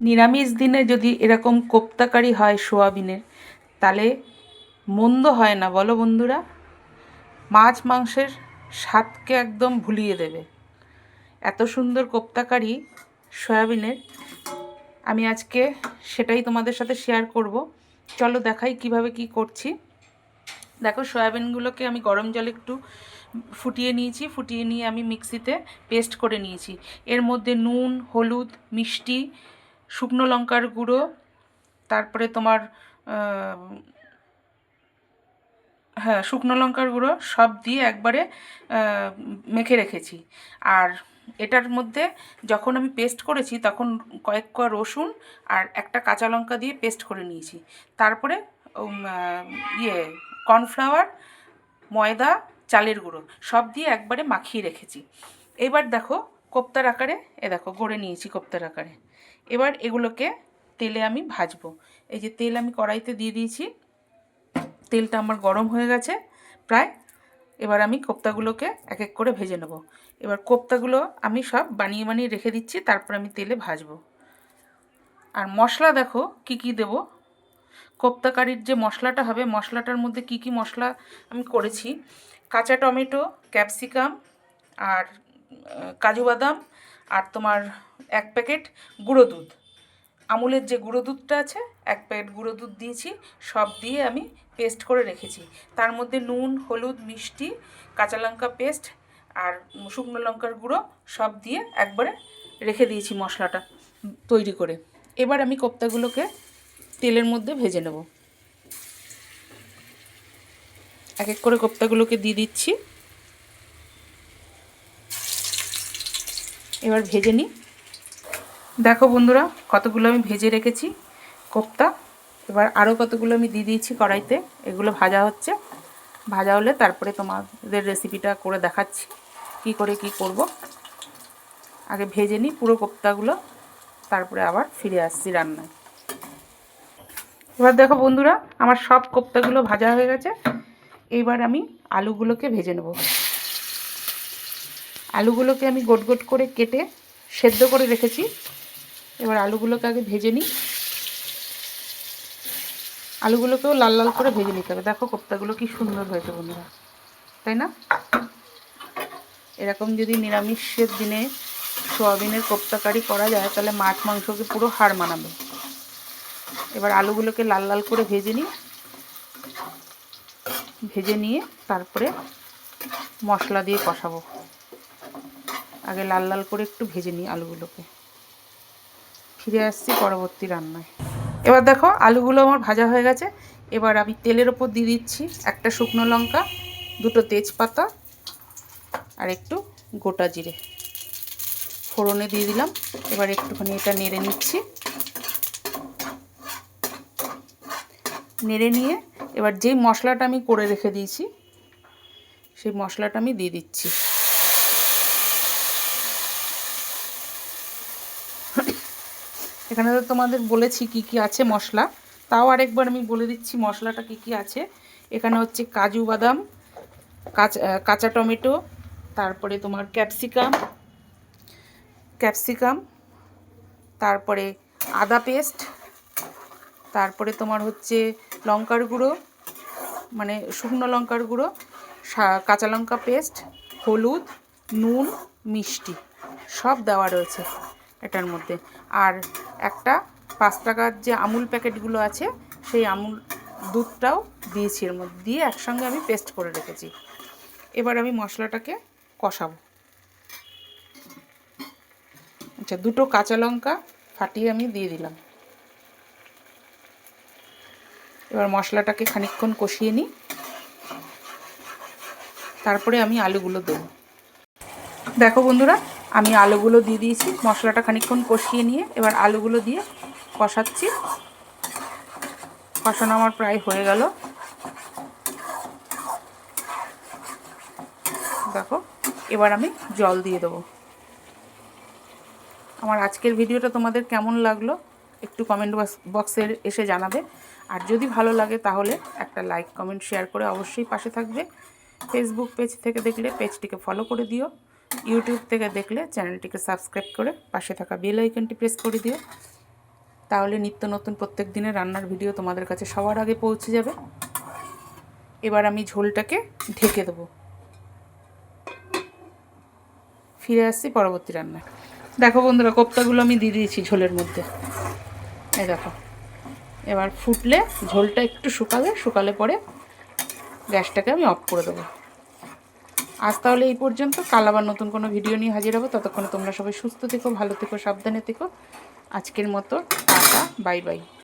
নিরামিষ দিনে যদি এরকম কোপ্তাকারি হয় সোয়াবিনের তাহলে মন্দ হয় না, বলো বন্ধুরা? মাছ মাংসের স্বাদকে একদম ভুলিয়ে দেবে। এত সুন্দর কোপ্তাকারি সয়াবিনের, আমি আজকে সেটাই তোমাদের সাথে শেয়ার করব। চলো দেখাই কীভাবে কি করছি। দেখো, সয়াবিনগুলোকে আমি গরম জলে একটু ফুটিয়ে নিয়েছি, ফুটিয়ে নিয়ে আমি মিক্সিতে পেস্ট করে নিয়েছি। এর মধ্যে নুন, হলুদ, মিষ্টি শুকনো লঙ্কার গুঁড়ো, তারপরে তোমার হ্যাঁ শুকনো লঙ্কার গুঁড়ো সব দিয়ে একবারে মেখে রেখেছি। আর এটার মধ্যে যখন আমি পেস্ট করেছি তখন কয়েক কোয়া রসুন আর একটা কাঁচা লঙ্কা দিয়ে পেস্ট করে নিয়েছি। তারপরে ইয়ে কর্নফ্লাওয়ার, ময়দা, চালের গুঁড়ো সব দিয়ে একবারে মাখিয়ে রেখেছি। এবার দেখো কোপ্তার আকারে, এ দেখো, গড়ে নিয়েছি কোপ্তার আকারে। এবার এগুলোকে তেলে আমি ভাজবো। এই যে তেল আমি কড়াইতে দিয়ে দিয়েছি, তেলটা আমার গরম হয়ে গেছে, প্রায়। এবার আমি কোপ্তাগুলোকে এক এক করে ভেজে নেব। এবার কোপ্তাগুলো আমি সব বানিয়ে বানিয়ে রেখে দিচ্ছি, তারপর আমি তেলে ভাজবো। আর মশলা দেখো, কি কি দেব? কোপ্তা কারির যে মশলাটা হবে, মশলাটার মধ্যে কি কি মশলা আমি করেছি? কাঁচা টমেটো, ক্যাপসিকাম আর কাজু বাদাম আর তোমার এক প্যাকেট গুঁড়ো দুধ। আমুলের যে গুঁড়ো দুধটা আছে, এক প্যাকেট গুঁড়ো দুধ দিয়েছি, সব দিয়ে আমি পেস্ট করে রেখেছি। তার মধ্যে নুন, হলুদ, মিষ্টি, কাঁচা লঙ্কা পেস্ট আর শুকনো লঙ্কার গুঁড়ো সব দিয়ে একবারে রেখে দিয়েছি মশলাটা তৈরি করে। এবার আমি কোপ্তাগুলোকে তেলের মধ্যে ভেজে নেব। এক এক করে কোপ্তাগুলোকে দিয়ে দিচ্ছি। এবার ভেজে নিই। দেখো বন্ধুরা, কতগুলো আমি ভেজে রেখেছি কোপ্তা। এবার আরও কতগুলো আমি দিয়ে দিয়েছি কড়াইতে, এগুলো ভাজা হচ্ছে। ভাজা হলে তারপরে তোমাদের রেসিপিটা করে দেখাচ্ছি, কি করে কি করব। আগে ভেজে নিই পুরো কোপ্তাগুলো, তারপরে আবার ফিরে আসছি রান্নায়। এবার দেখো বন্ধুরা, আমার সব কোপ্তাগুলো ভাজা হয়ে গেছে। এইবার আমি আলুগুলোকে ভেজে নেব। আলুগুলোকে আমি গোট গোট করে কেটে সেদ্ধ করে রেখেছি। এবার আলুগুলোকে আগে ভেজে নিই। আলুগুলোকেও লাল লাল করে ভেজে নিতে হবে। দেখো কোপ্তাগুলো কি সুন্দর হয়েছে বন্ধুরা। তাই না? এরকম যদি নিরামিষের দিনে সোয়াবিনের কোপ্তা কারি যায়, তাহলে মাছ মাংসকে পুরো হার মানাবে। এবার আলুগুলোকে লাল লাল করে ভেজে নিই। ভেজে নিয়ে তারপরে মশলা দিয়ে কষাবো। আগে লাল লাল করে একটু ভেজে নিই আলুগুলোকে। ফিরে আসছি পরবর্তী রান্নায়। এবার দেখো, আলুগুলো আমার ভাজা হয়ে গেছে। এবার আমি তেলের ওপর দিয়ে দিচ্ছি একটা শুকনো লঙ্কা, দুটো তেজপাতা আর একটু গোটা জিরে। ফোড়নে দিয়ে দিলাম। এবার একটুখানি এটা নেড়ে নিচ্ছি। নেড়ে নিয়ে এবার যেই মশলাটা আমি করে রেখে দিয়েছি, সেই মশলাটা আমি দিয়ে দিচ্ছি। এখানে তো তোমাদের বলেছি কি কি আছে মশলা। তাও আরেকবার আমি বলে দিচ্ছি মশলাটা কি কি আছে। এখানে হচ্ছে কাজু বাদাম, কাঁচা কাঁচা টমেটো, তারপরে তোমার ক্যাপসিকাম ক্যাপসিকাম, তারপরে আদা পেস্ট, তারপরে তোমার হচ্ছে লঙ্কার গুঁড়ো মানে শুকনো লঙ্কার গুঁড়ো কাঁচা লঙ্কা পেস্ট, হলুদ, নুন, মিষ্টি, সব দেওয়া রয়েছে। এটার মধ্যে। আর একটা পাঁচ টাকার যে আমুল প্যাকেটগুলো আছে, সেই আমুল দুধটাও দিয়েছি এর মধ্যে, দিয়ে একসঙ্গে আমি পেস্ট করে রেখেছি। এবার আমি মশলাটাকে কষাবো। আচ্ছা দুটো কাঁচা লঙ্কা ফাটিয়ে আমি দিয়ে দিলাম। এবার মশলাটাকে খানিকক্ষণ কষিয়ে নিই। তারপরে আমি আলুগুলো দেবো। দেখো বন্ধুরা আমি আলুগুলো দিয়ে দিয়েছি, মশলাটা খানিকক্ষণ কষিয়ে নিয়ে এবার আলুগুলো দিয়ে কষাচ্ছি। কষানো আমার প্রায় হয়ে গেল। দেখো, এবার আমি জল দিয়ে দেবো। আমার আজকের ভিডিওটা তোমাদের কেমন লাগল একটু কমেন্ট বক্সে এসে জানাবে। আর যদি ভালো লাগে তাহলে একটা লাইক কমেন্ট শেয়ার করে অবশ্যই পাশে থাকবে। ফেসবুক পেজ থেকে দেখলে পেজটিকে ফলো করে দিও। ইউটিউব থেকে দেখলে চ্যানেলটিকে সাবস্ক্রাইব করে পাশে থাকা বেল আইকনটি প্রেস করে দিও। তাহলে নিত্য নতুন প্রত্যেক দিনের রান্নার ভিডিও তোমাদের কাছে সবার আগে পৌঁছে যাবে। এবার আমি ঝোলটাকে ঢেকে দেবো। ফিরে আসছি পরবর্তী রান্নায়। দেখো বন্ধুরা, কোপ্তাগুলো আমি দিয়ে দিয়েছি ঝোলের মধ্যে। এই দেখো, এবার ফুটলে ঝোলটা একটু শুকাবে শুকালে পরে গ্যাসটাকে আমি অফ করে দেবো। আজ তাহলে এই পর্যন্ত। কাল আবার নতুন কোনো ভিডিও নিয়ে হাজির হব। ততক্ষণে তোমরা সবাই সুস্থ থেকো, ভালো থেকো, সাবধানে থেকো। আজকের মতো টাটা বাই বাই